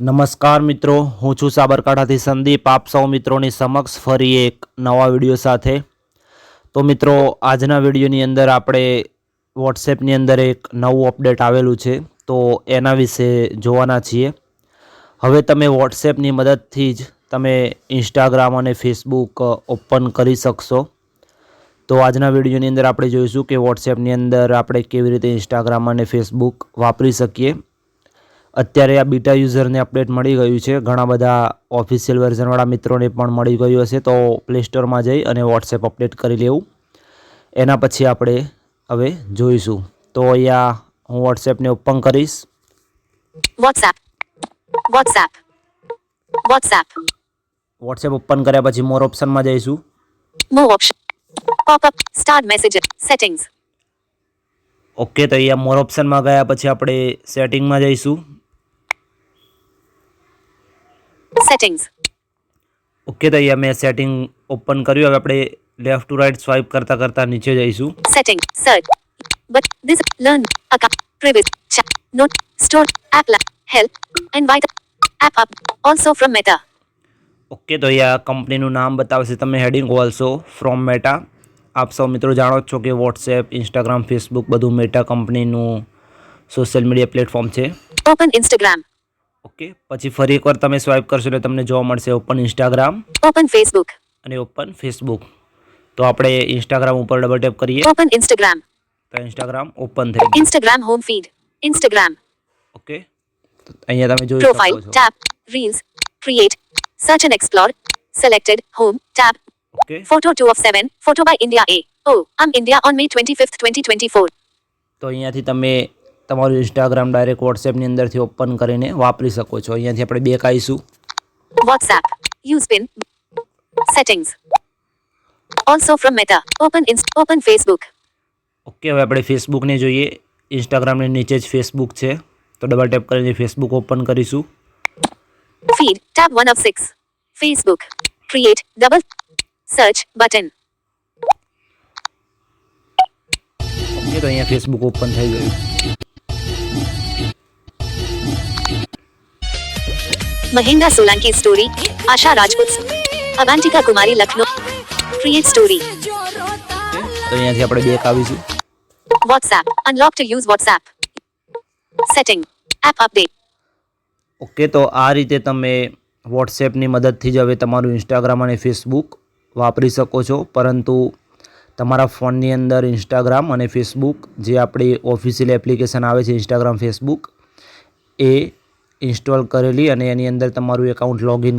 નમસ્કાર મિત્રો, હું છું સાબરકાંઠાથી સંદીપ. આપ સૌ મિત્રોની સમક્ષ ફરી એક નવા વીડિયો સાથે. તો મિત્રો, આજના વિડીયોની અંદર આપણે વોટ્સએપની અંદર એક નવું અપડેટ આવેલું છે. તો એના વિશે જોવાના છીએ. હવે તમે વોટ્સએપની મદદથી જ તમે ઇન્સ્ટાગ્રામ અને ફેસબુક ઓપન કરી શકશો. તો આજના વિડીયોની અંદર આપણે જોઈશું કે વોટ્સએપની અંદર આપણે કેવી રીતે ઇન્સ્ટાગ્રામ અને ફેસબુક વાપરી શકીએ. અત્યારે આ બીટા યુઝરને અપડેટ મળી ગયું છે. ઘણા બધા ઓફિશિયલ વર્ઝનવાળા મિત્રોને પણ મળી ગયું હશે તો પ્લે સ્ટોરમાં જઈ અને વોટ્સએપ અપડેટ કરી લેવું. એના પછી આપણે હવે જોઈશું. તો અહીંયા હું વોટ્સએપને ઓપન કરીશ. WhatsApp WhatsApp WhatsApp WhatsApp open કર્યા પછી મોર ઓપ્શનમાં જઈશું. More option pop up start message settings okay તો અહીંયા મોર ઓપ્શનમાં ગયા પછી આપણે સેટિંગમાં જઈશું. Settings. ઓકે તો અહીંયા મેં સેટિંગ ઓપન કર્યું હવે આપણે લેફ્ટ ટુ રાઈટ સ્વાઇપ કરતાં કરતાં નીચે જઈશું setting search but this learn account private check note store app help help invite app up also from Meta. Okay તો અહીંયા કંપનીનું નામ બતાવશે તમે હેડિંગ ઓલસો ફ્રોમ મેટા આપ સૌ મિત્રો જાણો છો કે વોટ્સએપ ઇન્સ્ટાગ્રામ ફેસબુક બધું મેટા કંપનીનું સોશિયલ મીડિયા પ્લેટફોર્મ છે ઓપન Instagram. ઓકે પછી ફરી એકવાર તમે સ્વાઇપ કરશો એટલે તમને જોવા મળશે ઓપન ઇન્સ્ટાગ્રામ Open Facebook. અને ઓપન ફેસબુક તો આપણે ઇન્સ્ટાગ્રામ ઉપર ડબલ ટેપ કરીએ Open Instagram. તો ઇન્સ્ટાગ્રામ ઓપન થઈ ગયું Instagram home feed. Instagram. Okay તો અહીંયા તમે જોઈ Profile. શકો છો Tab. Reels. Create. Search and explore. Selected. Home. Tab. Okay Photo 2 of 7. Photo by India A. Oh, I'm India on May 25th, 2024. તો અહીંયાથી તમે તમારું ઇન્સ્ટાગ્રામ ડાયરેક્ટ વોટ્સએપની અંદરથી ઓપન કરીને વાપરી શકો છો. અહીંયાથી આપણે બેક આવીશું WhatsApp use pin settings also from Meta open open Facebook okay હવે આપણે ફેસબુકને જોઈએ. ઇન્સ્ટાગ્રામની નીચે જ ફેસબુક છે. તો ડબલ ટેપ કરીને ફેસબુક ઓપન કરીશું. Feed tab 1 of 6. Facebook create double search button okay તો અહીંયા ફેસબુક ઓપન થઈ ગયું. Mahinda Solanki story Asha Rajput. Avantika Kumari Lucknow. Create story. તો અહીંયાથી આપણે બેક આવીશું WhatsApp. Unlock to use WhatsApp. Setting app update okay તો આ રીતે તમે વોટ્સએપની મદદથી જ હવે તમારું ઇન્સ્ટાગ્રામ અને ફેસબુક વાપરી શકો છો પરંતુ તમારા ફોનની અંદર ઇન્સ્ટાગ્રામ અને ફેસબુક જે આપણી ઓફિશિયલ એપ્લિકેશન આવે છે ઇન્સ્ટાગ્રામ ફેસબુક એ ઇન્સ્ટોલ કરેલી અને એની અંદર તમારું એકાઉન્ટ લોગિન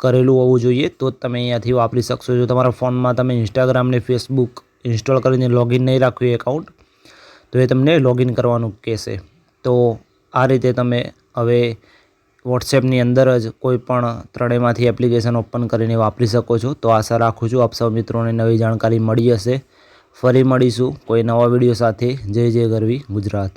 કરેલું હોવું જોઈએ, તો જ તમે અહીંયાથી વાપરી શકશો. જો તમારા ફોનમાં તમે ઇન્સ્ટાગ્રામ ને ફેસબુક ઇન્સ્ટોલ કરીને લોગિન નહીં રાખ્યું એકાઉન્ટ તો એ તમને લોગિન કરવાનું કહેશે. તો આ રીતે તમે હવે વોટ્સએપની અંદર જ કોઈ પણ ત્રણેયમાંથી એપ્લિકેશન ઓપન કરીને વાપરી શકો છો. તો આશા રાખું છું આપ સૌ મિત્રોને નવી જાણકારી મળી હશે. ફરી મળીશું કોઈ નવા વીડિયો સાથે. જય જય ગરવી ગુજરાત.